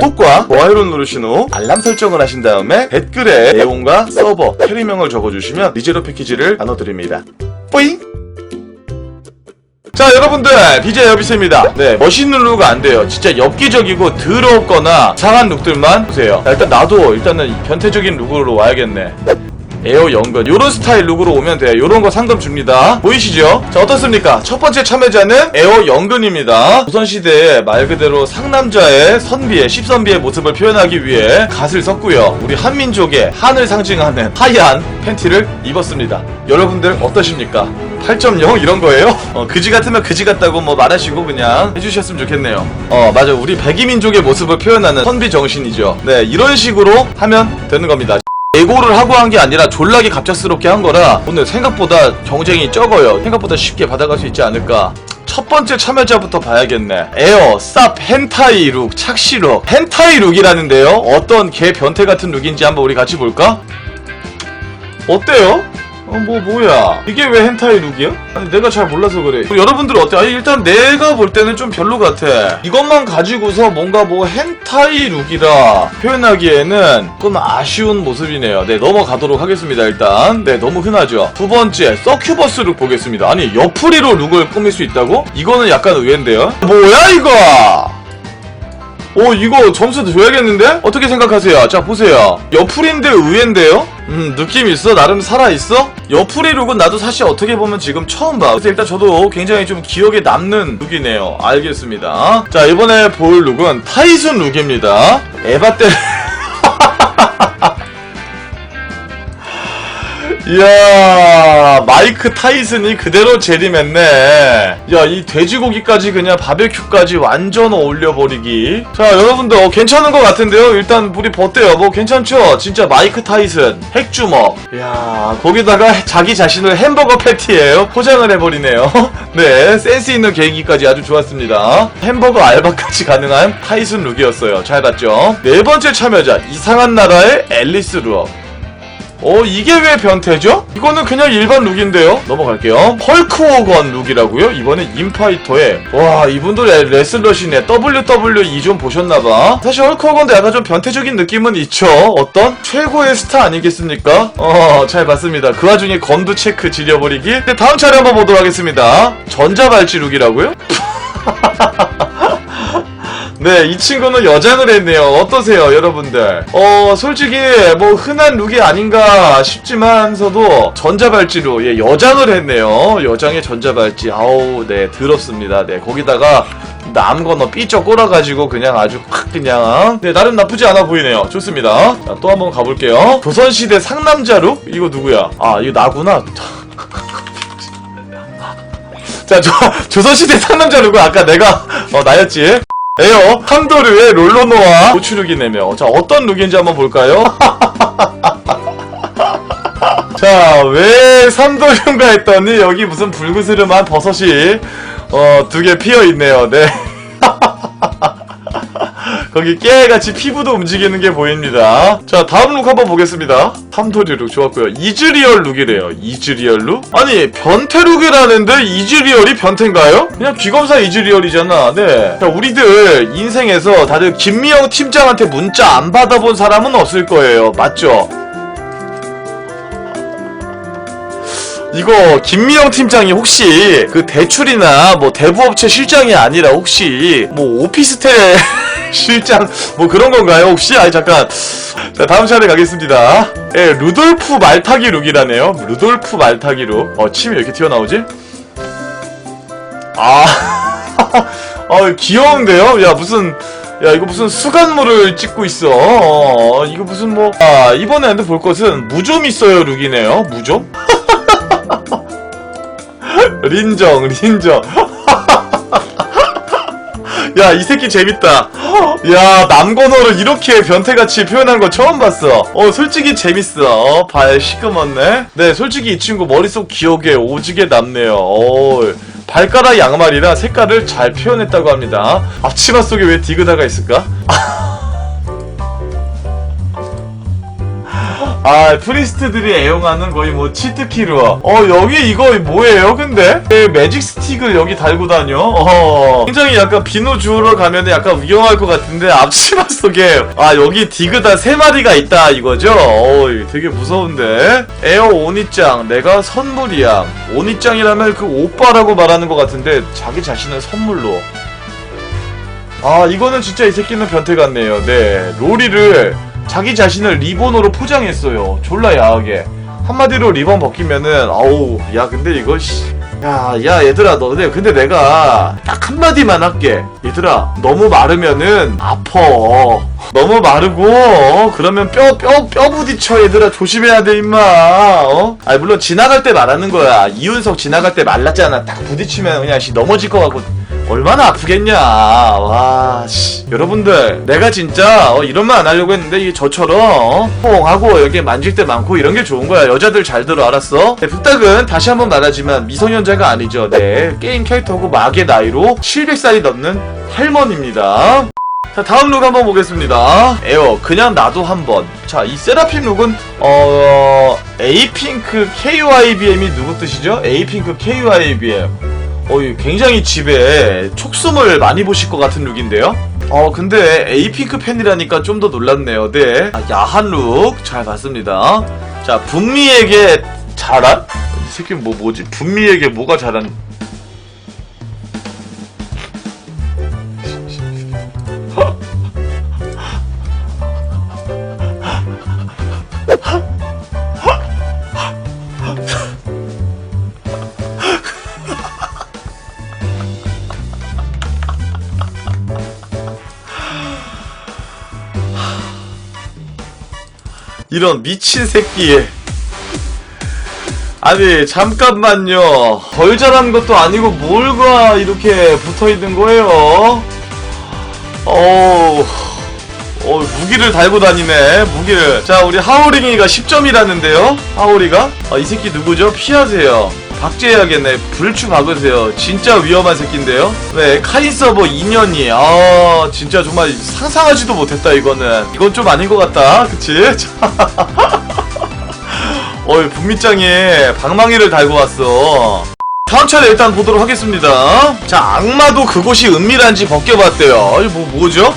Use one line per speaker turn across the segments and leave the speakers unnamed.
구독과 좋아요를 누르신 후 알람 설정을 하신 다음에 댓글에 내용과 서버, 캐리명을 적어주시면 리제로 패키지를 나눠드립니다. 뿌잉! 자 여러분들 BJ 여비스입니다 네 멋있는 룩은 안 돼요 진짜 엽기적이고 더럽거나 이상한 룩들만 보세요 자, 일단 나도 일단은 이 변태적인 룩으로 와야겠네 에어 연근 요런 스타일 룩으로 오면 돼요 요런 거 상금 줍니다 보이시죠? 자 어떻습니까? 첫 번째 참여자는 에어 연근입니다 조선시대의 말 그대로 상남자의 선비의 십선비의 모습을 표현하기 위해 갓을 썼고요 우리 한민족의 한을 상징하는 하얀 팬티를 입었습니다 여러분들 어떠십니까? 8.0 이런 거예요? 어, 그지 같으면 그지 같다고 뭐 말하시고 그냥 해주셨으면 좋겠네요. 어, 맞아. 우리 백이민족의 모습을 표현하는 선비 정신이죠. 네, 이런 식으로 하면 되는 겁니다. 예고를 하고 한 게 아니라 졸라게 갑작스럽게 한 거라 오늘 생각보다 경쟁이 적어요. 생각보다 쉽게 받아갈 수 있지 않을까. 첫 번째 참여자부터 봐야겠네. 에어, 쌉, 헨타이 룩, 착시 룩. 헨타이 룩이라는데요. 어떤 개 변태 같은 룩인지 한번 우리 같이 볼까? 어때요? 어, 뭐, 뭐야. 이게 왜 헨타이 룩이야? 아니, 내가 잘 몰라서 그래. 그럼 여러분들 어때? 아니, 일단 내가 볼 때는 좀 별로 같아. 이것만 가지고서 뭔가 뭐 헨타이 룩이라 표현하기에는 좀 아쉬운 모습이네요. 네, 넘어가도록 하겠습니다, 일단. 네, 너무 흔하죠. 두 번째, 서큐버스 룩 보겠습니다. 아니, 옆구리로 룩을 꾸밀 수 있다고? 이거는 약간 의외인데요? 뭐야, 이거! 오 이거 점수도 줘야겠는데? 어떻게 생각하세요? 자 보세요 옆풀인데 의외인데요? 음 느낌 있어? 나름 살아있어? 옆풀이 룩은 나도 사실 어떻게 보면 지금 처음 봐 그래서 일단 저도 굉장히 좀 기억에 남는 룩이네요 알겠습니다 자 이번에 볼 룩은 타이슨 룩입니다 에바 때 이야 마이크 타이슨이 그대로 재림했네. 야 이 돼지고기까지 그냥 바베큐까지 완전 어울려버리기. 자 여러분들 어, 괜찮은 것 같은데요? 일단 우리 버때요. 뭐 괜찮죠? 진짜 마이크 타이슨 핵주먹. 이야 거기다가 자기 자신을 햄버거 패티예요. 포장을 해버리네요. 네 센스 있는 계기까지 아주 좋았습니다. 햄버거 알바까지 가능한 타이슨 룩이었어요. 잘 봤죠? 네 번째 참여자 이상한 나라의 앨리스 룩어 이게 왜 변태죠? 이거는 그냥 일반 룩인데요 넘어갈게요 헐크호건 룩이라고요? 이번에 인파이터에 와 이분도 레, 레슬러시네 WWE 좀 보셨나봐 사실 헐크호건도 약간 좀 변태적인 느낌은 있죠 어떤? 최고의 스타 아니겠습니까? 어 잘 봤습니다 그 와중에 검도 체크 지려버리기 네, 다음 차례 한번 보도록 하겠습니다 전자발찌 룩이라고요? 네, 이 친구는 여장을 했네요. 어떠세요, 여러분들? 어, 솔직히 뭐 흔한 룩이 아닌가 싶지만서도 전자발찌로 예, 여장을 했네요. 여장의 전자발찌. 아우, 네, 더럽습니다. 네, 거기다가 남거너 삐쩍 꼬라가지고 그냥 아주 확 그냥 네 나름 나쁘지 않아 보이네요 좋습니다 자, 또 한번 가볼게요 조선시대 상남자 룩? 이거 누구야? 아 이거 나구나 자 조, 조선시대 상남자 룩은 아까 내가 어 나였지 에요. 함도르의 롤로노와 고추룩이네며. 자 어떤 룩인지 한번 볼까요? 자왜 삼도류인가 했더니 여기 무슨 붉으스름한 버섯이 어 두 개 피어 있네요. 네 거기 깨같이 피부도 움직이는 게 보입니다. 자, 다음 룩 한번 보겠습니다. 탐토리 룩 좋았고요. 이즈리얼 룩이래요. 이즈리얼 룩? 아니, 변태 룩이라는데 이즈리얼이 변태인가요? 그냥 귀검사 이즈리얼이잖아. 네. 자, 우리들 인생에서 다들 김미영 팀장한테 문자 안 받아본 사람은 없을 거예요. 맞죠? 이거 김미영 팀장이 혹시 그 대출이나 뭐 대부업체 실장이 아니라 혹시 뭐 오피스텔 실장 뭐 그런 건가요 혹시? 아니 잠깐 자 다음 차례 가겠습니다 예 루돌프 말타기 룩이라네요 루돌프 말타기 룩 어 침이 왜 이렇게 튀어나오지? 아 어, 귀여운데요? 야 무슨 야 이거 무슨 수간물을 찍고 있어 어, 이거 무슨 뭐 아, 이번에 볼 것은 무좀 있어요 룩이네요 무좀? 린정, 린정. 야, 이 새끼 재밌다. 야, 남건어를 이렇게 변태같이 표현한 거 처음 봤어. 어, 솔직히 재밌어. 어, 발 시커멓네. 네, 솔직히 이 친구 머릿속 기억에 오지게 남네요. 어, 발가락 양말이라 색깔을 잘 표현했다고 합니다. 앞치마 속에 왜 디그다가 있을까? 아 프리스트들이 애용하는 거의 뭐 치트키로 어. 여기 이거 뭐예요 근데? 왜 매직 스틱을 여기 달고 다녀? 어. 굉장히 약간 비누 주우러 가면 약간 위험할 것 같은데 앞치마 속에. 아 여기 디그다 세 마리가 있다 이거죠? 어 되게 무서운데? 에어 오니짱 내가 선물이야. 오니짱이라면 그 오빠라고 말하는 것 같은데 자기 자신을 선물로. 아 이거는 진짜 이 새끼는 변태 같네요. 네 로리를 자기 자신을 리본으로 포장했어요 졸라 야하게 한마디로 리본 벗기면은 아우 야 근데 이거 씨. 야, 야, 얘들아, 너, 근데, 근데 내가 딱 한마디만 할게. 얘들아, 너무 마르면은 아파. 너무 마르고, 어? 그러면 뼈, 뼈, 뼈 부딪혀, 얘들아. 조심해야 돼, 임마. 어? 아, 물론 지나갈 때 말하는 거야. 이윤석 지나갈 때 말랐잖아. 딱 부딪히면 그냥 씨 넘어질 것 같고. 얼마나 아프겠냐. 와, 씨. 여러분들, 내가 진짜 어, 이런 말 안 하려고 했는데 이게 저처럼 어? 퐁하고 여기 만질 때 많고 이런 게 좋은 거야. 여자들 잘 들어 알았어? 네, 부탁은 다시 한번 말하지만 미성년자가 아니죠. 네, 게임 캐릭터고 막의 나이로 700살이 넘는 할머니입니다. 자 다음 룩 한번 보겠습니다 에어 그냥 나도 한번 자 이 세라핌 룩은 어 에이핑크 KYBM이 누구 뜻이죠? 에이핑크 KYBM 어, 이 굉장히 집에 촉숨을 많이 보실 것 같은 룩인데요? 어, 근데 에이핑크 팬이라니까 좀 더 놀랐네요. 네. 아, 야한 룩. 잘 봤습니다. 자, 북미에게 잘한? 이 새끼는 뭐, 뭐지? 북미에게 뭐가 잘한? 이런 미친 새끼. 아니, 잠깐만요. 덜 잘한 것도 아니고 뭘과 이렇게 붙어 있는 거예요? 어우. 어, 무기를 달고 다니네, 무기를. 자, 우리 하오링이가 10점이라는데요? 하오리가? 아, 이 새끼 누구죠? 피하세요. 박제해야겠네. 불추 박으세요. 진짜 위험한 새끼인데요? 네, 카인 서버 2년이. 아, 진짜 정말 상상하지도 못했다, 이거는. 이건 좀 아닌 것 같다. 그치? 어이, 북미짱이 방망이를 달고 왔어. 다음 차례 일단 보도록 하겠습니다. 자, 악마도 그곳이 은밀한지 벗겨봤대요. 이거 뭐, 뭐죠?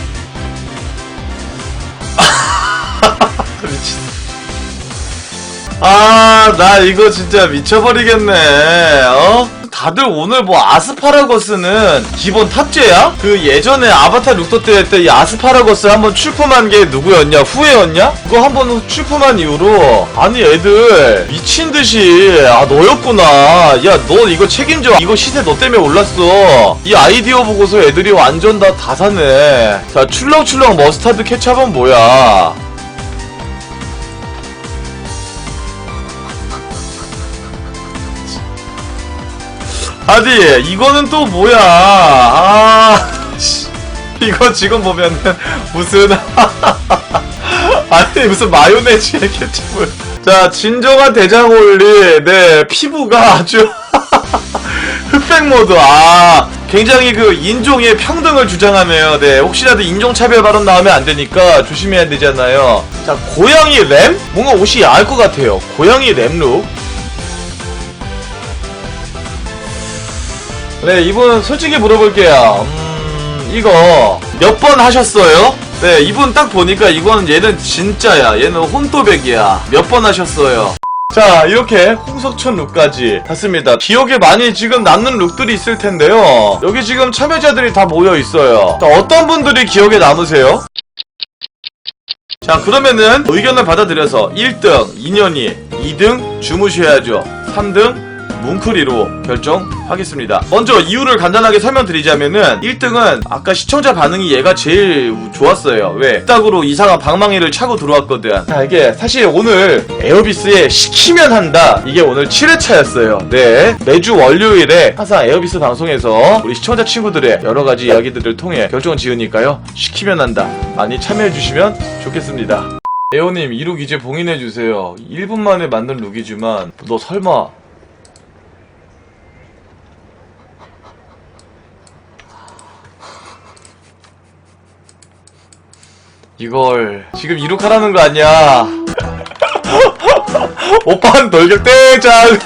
아, 나 이거 진짜 미쳐버리겠네. 어? 다들 오늘 뭐 아스파라거스는 기본 탑재야? 그 예전에 아바타 룩터 때 했던 이 아스파라거스 한번 출품한 게 누구였냐? 후회였냐? 그거 한번 출품한 이후로 아니 애들 미친 듯이 아 너였구나. 야 너 이거 책임져. 이거 시세 너 때문에 올랐어. 이 아이디어 보고서 애들이 완전 다 다 사네. 자 출렁출렁 머스타드 케찹은 뭐야? 아니 이거는 또 뭐야? 아 씨. 이거 지금 보면은 무슨 아니 무슨 마요네즈에 케첩을 자 진정한 대장올리 네 피부가 아주 흑백 모드. 아 굉장히 그 인종의 평등을 주장하네요. 네 혹시라도 인종차별 발언 나오면 안 되니까 조심해야 되잖아요. 자 고양이 램? 뭔가 옷이 야할 것 같아요. 고양이 램룩 네, 이분 솔직히 물어볼게요. 음, 이거 몇 번 하셨어요? 네, 이분 딱 보니까 이건 얘는 진짜야. 얘는 혼또백이야. 몇 번 하셨어요? 자, 이렇게 홍석천 룩까지 봤습니다. 기억에 많이 지금 남는 룩들이 있을 텐데요. 여기 지금 참여자들이 다 모여 있어요. 자, 어떤 분들이 기억에 남으세요? 자, 그러면은 의견을 받아들여서 1등 인연이, 2등 주무셔야죠. 3등 뭉클이로 결정하겠습니다. 먼저 이유를 간단하게 설명드리자면은 1등은 아까 시청자 반응이 얘가 제일 좋았어요. 왜? 딱으로 이상한 방망이를 차고 들어왔거든. 자, 이게 사실 오늘 에어비스에 시키면 한다. 이게 오늘 7회차였어요. 네. 매주 월요일에 항상 에어비스 방송에서 우리 시청자 친구들의 여러 가지 이야기들을 통해 결정을 지으니까요. 시키면 한다. 많이 참여해주시면 좋겠습니다. 에어님, 이 룩 이제 봉인해주세요. 1분 만에 만든 룩이지만, 너 설마 이걸 지금 이룩하라는 거 아니야. 오빠는 돌격 대장.